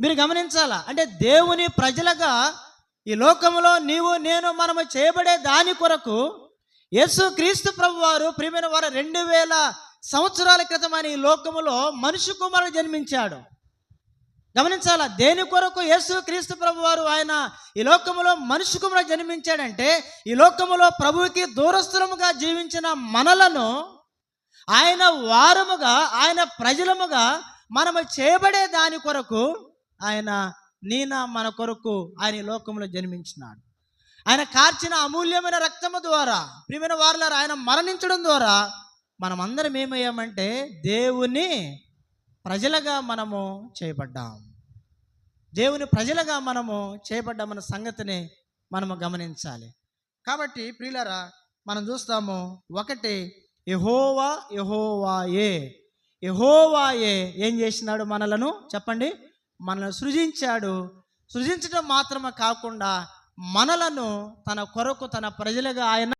మీరు గమనించాలా? అంటే దేవుని ప్రజలుగా ఈ లోకంలో నీవు నేను మనము చేయబడే దాని కొరకు యేసు క్రీస్తు ప్రభు వారు ప్రియమైన వారు రెండు వేల సంవత్సరాల క్రితమైన ఈ లోకములో మనుషు కుమారుడు జన్మించాడు. గమనించాలా? దేని కొరకు యేసు క్రీస్తు ప్రభు వారు ఆయన ఈ లోకములో మనుషు కుమారుడు జన్మించాడంటే ఈ లోకములో ప్రభువుకి దూరస్థులముగా జీవించిన మనలను ఆయన వారముగా ఆయన ప్రజలముగా మనము చేయబడే దాని కొరకు ఆయన నీన మన కొరకు ఆయన లోకంలో జన్మించినాడు. ఆయన కార్చిన అమూల్యమైన రక్తము ద్వారా ప్రియమైన వారులారు ఆయన మరణించడం ద్వారా మనం అందరం ఏమయ్యామంటే దేవుని ప్రజలుగా మనము చేయబడ్డాం. దేవుని ప్రజలుగా మనము చేయబడ్డామన్న సంగతిని మనము గమనించాలి. కాబట్టి ప్రియులరా మనం చూస్తాము ఒకటి యహోవా యహోవాయే. యహోవాయే ఏం చేసినాడు మనలను? చెప్పండి. మనల్ని సృజించాడు. సృజించడం మాత్రమే కాకుండా మనలను తన కొరకు తన ప్రజలుగా ఆయన